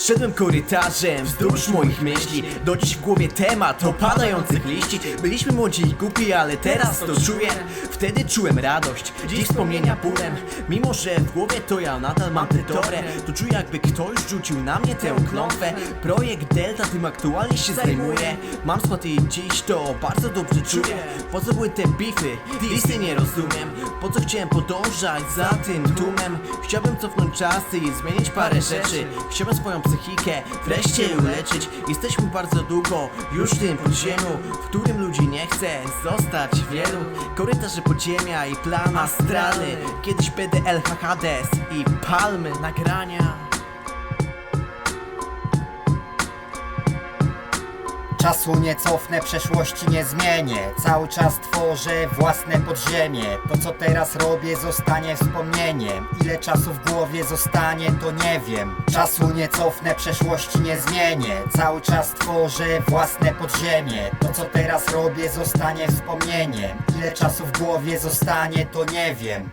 Szedłem korytarzem wzdłuż moich myśli. Do dziś w głowie temat opadających liści. Byliśmy młodzi i głupi, ale teraz to czuję. Wtedy czułem radość, dziś wspomnienia bólem Mimo, że w głowie to ja nadal mam tę torę To czuję jakby ktoś rzucił na mnie tę klątwę. Projekt Delta tym aktualnie się zajmuje. Mam spot i dziś to bardzo dobrze czuję. Po co były te bify? Disy nie rozumiem. Po co chciałem podążać za tym tłumem? Chciałbym cofnąć czasy i zmienić parę rzeczy. Chciałbym swoją psychikę wreszcie uleczyć Jesteśmy bardzo długo już w tym podziemiu W którym ludzi nie chce zostać wielu. Korytarze podziemia i plan astralny Kiedyś PDL, Hades i palmy nagrania Czasu nie cofnę, przeszłości nie zmienię. Cały czas tworzę własne podziemie. To co teraz robię zostanie wspomnieniem. Ile czasu w głowie zostanie to nie wiem. Czasu nie cofnę, przeszłości nie zmienię. Cały czas tworzę własne podziemie. To co teraz robię zostanie wspomnieniem. Ile czasu w głowie zostanie to nie wiem